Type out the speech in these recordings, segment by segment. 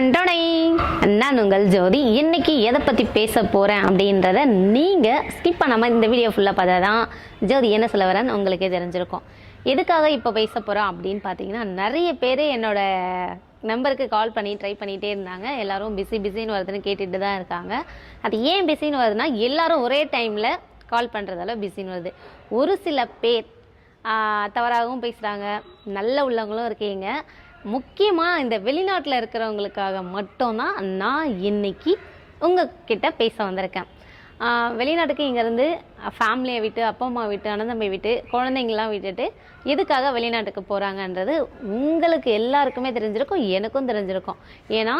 டொண்டொடை நான் உங்கள் ஜோதி. இன்னைக்கு எதை பற்றி பேச போகிறேன் அப்படின்றத நீங்கள் ஸ்கிப் பண்ணாமல் இந்த வீடியோ ஃபுல்லாக பார்த்தா தான் ஜோதி என்ன சொல்ல வரேன்னு உங்களுக்கே தெரிஞ்சிருக்கும். எதுக்காக இப்போ பேச போகிறோம் அப்படின்னு பார்த்தீங்கன்னா நிறைய பேர் என்னோட நம்பருக்கு கால் பண்ணி ட்ரை பண்ணிகிட்டே இருந்தாங்க. எல்லோரும் பிஸி பிஸின்னு வருதுன்னு கேட்டுட்டு தான் இருக்காங்க. அது ஏன் பிஸின்னு வருதுன்னா எல்லாரும் ஒரே டைமில் கால் பண்ணுறதால பிஸின்னு வருது. ஒரு சில பேர் தவறாகவும் பேசுகிறாங்க நல்ல உள்ளவங்களும் இருக்கீங்க. முக்கியமாக இந்த வெளிநாட்டில் இருக்கிறவங்களுக்காக மட்டும்தான் நான் இன்னைக்கு உங்ககிட்ட பேச வந்திருக்கேன். வெளிநாட்டுக்கு இங்கேருந்து ஃபேமிலியை விட்டு அப்பா அம்மா விட்டு அண்ணன் தம்பி விட்டு குழந்தைங்களாம் விட்டுட்டு எதுக்காக வெளிநாட்டுக்கு போகிறாங்கன்றது உங்களுக்கு எல்லாருக்குமே தெரிஞ்சிருக்கும் எனக்கும் தெரிஞ்சிருக்கும். ஏன்னா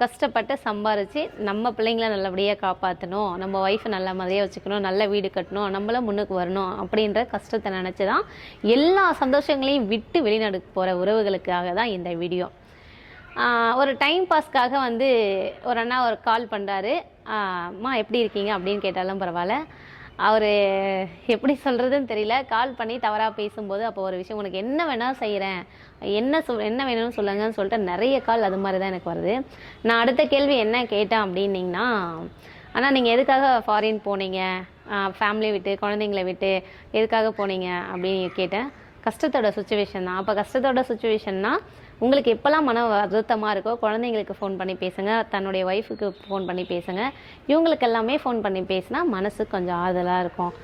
கஷ்டப்பட்டு சம்பாரித்து நம்ம பிள்ளைங்கள நல்லபடியாக காப்பாற்றணும் நம்ம ஒய்ஃபை நல்ல மாதிரியாக வச்சுக்கணும் நல்ல வீடு கட்டணும் நம்மளும் முன்னுக்கு வரணும் அப்படின்ற கஷ்டத்தை நினச்சி தான் எல்லா சந்தோஷங்களையும் விட்டு வெளிநாடுக்கு போகிற உறவுகளுக்காக தான் இந்த வீடியோ ஒரு டைம் பாஸ்க்காக வந்து ஒரு அண்ணா ஒரு கால் பண்ணுறாரு அம்மா எப்படி இருக்கீங்க? அப்படின்னு கேட்டாலும் பரவாயில்ல. அவர் எப்படி சொல்கிறதுன்னு தெரியல. கால் பண்ணி தவறாக பேசும்போது அப்போ ஒரு விஷயம் உனக்கு என்ன வேணால் செய்கிறேன் என்ன சொல் என்ன வேணும்னு சொல்லுங்கன்னு சொல்லிட்டு நிறைய கால் அது மாதிரி தான் எனக்கு வருது. நான் அடுத்த கேள்வி என்ன கேட்டேன் அப்படின்னிங்கன்னா ஆனால் நீங்கள் எதுக்காக ஃபாரின் போனீங்க? ஃபேமிலியை விட்டு குழந்தைங்கள விட்டு எதுக்காக போனீங்க? அப்படின்னு கேட்டேன். கஷ்டத்தோட சுச்சுவேஷன் தான். அப்போ கஷ்டத்தோட சுச்சுவேஷன்னா உங்களுக்கு எப்போல்லாம் மன வருத்தமாக இருக்கோ குழந்தைங்களுக்கு ஃபோன் பண்ணி பேசுங்க தன்னுடைய ஒய்ஃபுக்கு ஃபோன் பண்ணி பேசுங்க இவங்களுக்கு எல்லாமே ஃபோன் பண்ணி பேசினா மனசு கொஞ்சம் ஆறுதலாக இருக்கும்.